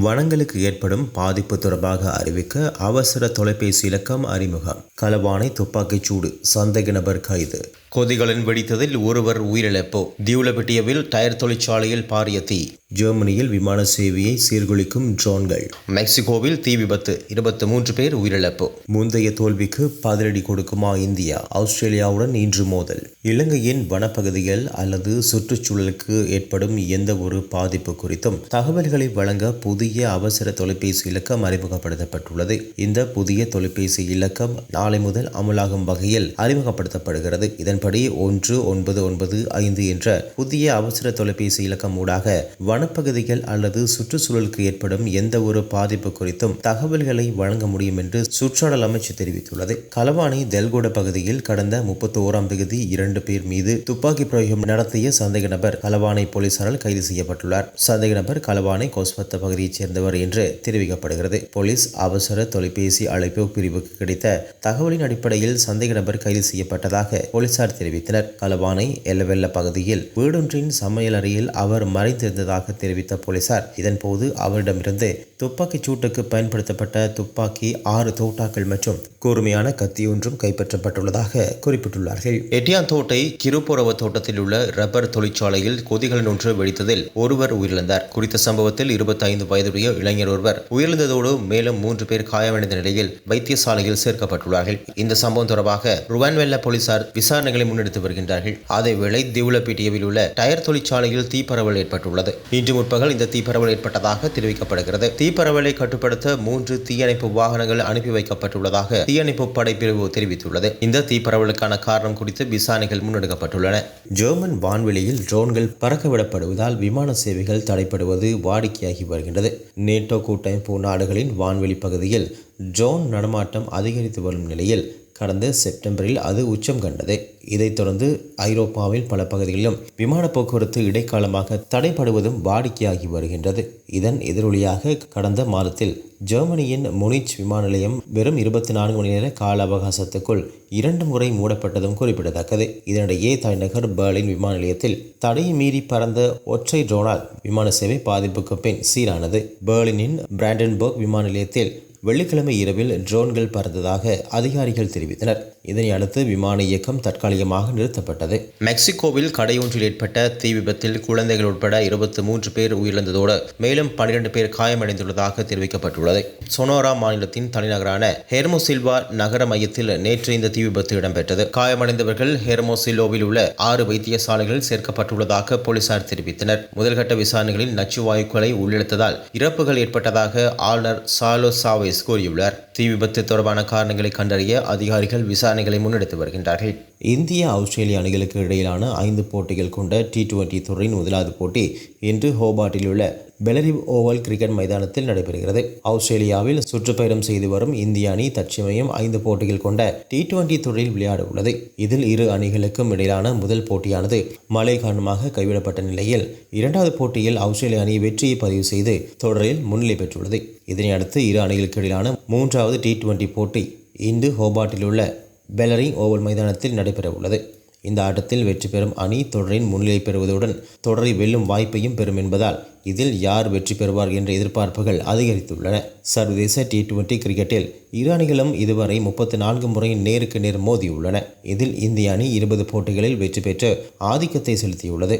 வனங்களுக்கு ஏற்படும் பாதிப்பு தொடர்பாக அறிவிக்க அவசர தொலைபேசி இலக்கம் அறிமுகம். களவானை துப்பாக்கிச் சூடு சந்தேக நபர் கைது. கொதிகளின் வெடித்ததில் ஒருவர் உயிரிழப்பு. தியூலபிட்டியவில் டயர் தொழிற்சாலையில் பாரிய தீ. ஜெர்மனியில் விமான சேவையை சீர்குலைக்கும் ட்ரோன்கள். மெக்சிகோவில் தீ விபத்து. இருபத்தி மூன்று பேர் உயிரிழப்பு. முந்தைய தோல்விக்கு பதிலடி கொடுக்குமா இந்தியா? ஆஸ்திரேலியாவுடன் இன்று மோதல். இலங்கையின் வனப்பகுதிகள் அல்லது சுற்றுச்சூழலுக்கு ஏற்படும் எந்த ஒரு பாதிப்பு குறித்தும் தகவல்களை வழங்க புதிய அவசர தொலைபேசி இலக்கம் அறிமுகப்படுத்தப்பட்டுள்ளது. இந்த புதிய தொலைபேசி இலக்கம் நாளை முதல் அமலாகும் வகையில் அறிமுகப்படுத்தப்படுகிறது. இதன் இதன்படி ஒன்று ஒன்பது ஒன்பது ஐந்து என்ற புதிய அவசர தொலைபேசி இலக்கம் ஊடாக வனப்பகுதிகள் அல்லது சுற்றுச்சூழலுக்கு ஏற்படும் எந்த ஒரு பாதிப்பு குறித்தும் தகவல்களை வழங்க முடியும் என்று சுற்றாடல் அமைச்சு தெரிவித்துள்ளது. கலவாணி தெல்கோட பகுதியில் கடந்த முப்பத்தி ஓராம் தேதி இரண்டு பேர் மீது துப்பாக்கி பிரயோகம் நடத்திய சந்தேக நபர் கலவானை போலீசாரால் கைது செய்யப்பட்டுள்ளார். சந்தேக நபர் கலவானை கோஸ்பத்த பகுதியைச் சேர்ந்தவர் என்று தெரிவிக்கப்படுகிறது. போலீஸ் அவசர தொலைபேசி அழைப்பு பிரிவுக்கு கிடைத்த தகவலின் அடிப்படையில் சந்தேக நபர் கைது செய்யப்பட்டதாக போலீசார் தெரிவித்தனர். களவானை எல்லவெல்ல பகுதியில் வீடொன்றின் சமையல் அறையில் அவர் மறைந்திருந்ததாக தெரிவித்த போலீசார் இதன்போது அவரிடமிருந்து துப்பாக்கிச் சூட்டுக்கு பயன்படுத்தப்பட்ட துப்பாக்கி ஆறு தோட்டாக்கள் மற்றும் கூர்மையான கத்தி ஒன்றும் கைப்பற்றப்பட்டுள்ளதாக குறிப்பிட்டுள்ளார்கள். எட்டியாந்தோட்டை கிருப்புரவ தோட்டத்தில் உள்ள ரப்பர் தொழிற்சாலையில் கொதிகளின் ஒன்று வெடித்ததில் ஒருவர் உயிரிழந்தார். குறித்த சம்பவத்தில் இருபத்தைந்து வயதுடைய இளைஞர் ஒருவர் உயிரிழந்ததோடு மேலும் மூன்று பேர் காயமடைந்த நிலையில் வைத்தியசாலையில் சேர்க்கப்பட்டுள்ளார்கள். இந்த சம்பவம் தொடர்பாக ருவான்வெல்ல போலீசார் விசாரணைகளை முன்னெடுத்து வருகின்றார்கள். அதேவேளை திவுலப்பீட்டியவில் உள்ள டயர் தொழிற்சாலையில் தீப்பரவல் ஏற்பட்டுள்ளது. இன்று முற்பகல் இந்த தீப்பரவல் ஏற்பட்டதாக தெரிவிக்கப்படுகிறது. தீப்பரவலை கட்டுப்படுத்த மூன்று தீயணைப்பு வாகனங்கள் அனுப்பி வைக்கப்பட்டுள்ளதாக தீயணைப்பு படைப்பிரிவு தெரிவித்துள்ளது. இந்த தீப்பரவலுக்கான காரணம் குறித்து விசாரணைகள் முன்னெடுக்கப்பட்டுள்ளன. ஜெர்மன் வான்வெளியில் ட்ரோன்கள் பறக்கவிடப்படுவதால் விமான சேவைகள் தடைப்படுவது வாடிக்கையாகி வருகின்றது. நேட்டோ கூட்டமைப்பு நாடுகளின் வான்வெளி பகுதியில் ட்ரோன் நடமாட்டம் அதிகரித்து வரும் நிலையில் கடந்த செப்டம்பரில் அது உச்சம் கண்டது. இதைத் தொடர்ந்து ஐரோப்பாவின் பல பகுதிகளிலும் விமான போக்குவரத்து இடைக்காலமாக தடைப்படுவதும் வாடிக்கையாகி வருகின்றது. இதன் எதிரொலியாக கடந்த மாதத்தில் ஜெர்மனியின் முனிச் விமான நிலையம் வெறும் இருபத்தி நான்கு மணி நேர கால அவகாசத்துக்குள் இரண்டு முறை மூடப்பட்டதும் குறிப்பிடத்தக்கது. இதனிடையே தலைநகர் பெர்லின் விமான நிலையத்தில் தடையை மீறி பறந்த ஒற்றை ட்ரோனால் விமான சேவை பாதிப்புக்கு பின் சீரானது. பெர்லினின் பிராண்டன்பர்க் விமான நிலையத்தில் வெள்ளிக்கிழமை இரவில் ட்ரோன்கள் பறந்ததாக அதிகாரிகள் தெரிவித்தனர். இதனை அடுத்து விமான இயக்கம் தற்காலிகமாக நிறுத்தப்பட்டது. மெக்சிகோவில் கடையொன்றில் ஏற்பட்ட தீ விபத்தில் குழந்தைகள் உட்பட இருபத்தி மூன்று பேர் உயிரிழந்ததோடு மேலும் பனிரெண்டு பேர் காயமடைந்துள்ளதாக தெரிவிக்கப்பட்டுள்ளது. சொனோரா மாநிலத்தின் தலைநகரான ஹெர்மோசில்வா நகர மையத்தில் நேற்று இந்த தீ விபத்து இடம்பெற்றது. காயமடைந்தவர்கள் ஹெர்மோசிலோவில் உள்ள ஆறு வைத்தியசாலைகளில் சேர்க்கப்பட்டுள்ளதாக போலீசார் தெரிவித்தனர். முதல்கட்ட விசாரணைகளில் நச்சு வாயுக்களை உள்ளிழுத்ததால் இறப்புகள் ஏற்பட்டதாக ஆளுநர் சாலோ போலீஸ் கூறியுள்ளார். தீ விபத்து தொடர்பான காரணங்களை கண்டறிய அதிகாரிகள் விசாரணைகளை முன்னெடுத்து வருகின்றார்கள். இந்திய ஆஸ்திரேலிய அணிகளுக்கு இடையிலான ஐந்து போட்டிகள் கொண்ட டி டுவெண்டி தொடரின் முதலாவது போட்டி இன்று ஹோபார்ட்டில் உள்ள பெலரிவ் ஓவல் கிரிக்கெட் மைதானத்தில் நடைபெறுகிறது. ஆஸ்திரேலியாவில் சுற்றுப்பயணம் செய்து வரும் இந்திய அணி தற்சமயம் ஐந்து போட்டிகள் கொண்ட டி டுவெண்டி தொடரில் விளையாட உள்ளது. இதில் இரு அணிகளுக்கும் இடையிலான முதல் போட்டியானது மழை காரணமாக கைவிடப்பட்ட நிலையில் இரண்டாவது போட்டியில் ஆஸ்திரேலிய அணி வெற்றியை பதிவு செய்து தொடரில் முன்னிலை பெற்றுள்ளது. இதனை அடுத்து இரு அணிகளுக்கு இடையிலான மூன்றாவது டி டுவெண்டி போட்டி இன்று ஹோபார்ட்டில் உள்ள பெலரிங் ஓவல் மைதானத்தில் நடைபெற உள்ளது இந்த ஆட்டத்தில் வெற்றி பெறும் அணி தொடரின் முன்னிலை பெறுவதுடன் தொடரை வெல்லும் வாய்ப்பையும் பெறும் என்பதால் இதில் யார் வெற்றி பெறுவார் என்ற எதிர்பார்ப்புகள் அதிகரித்துள்ளன. சர்வதேச டி டுவெண்டி கிரிக்கெட்டில் இரு அணிகளும் இதுவரை முப்பத்தி நான்கு முறை நேருக்கு நேர் மோதியுள்ளன. இதில் இந்திய அணி இருபது போட்டிகளில் வெற்றி பெற்று ஆதிக்கத்தை செலுத்தியுள்ளது.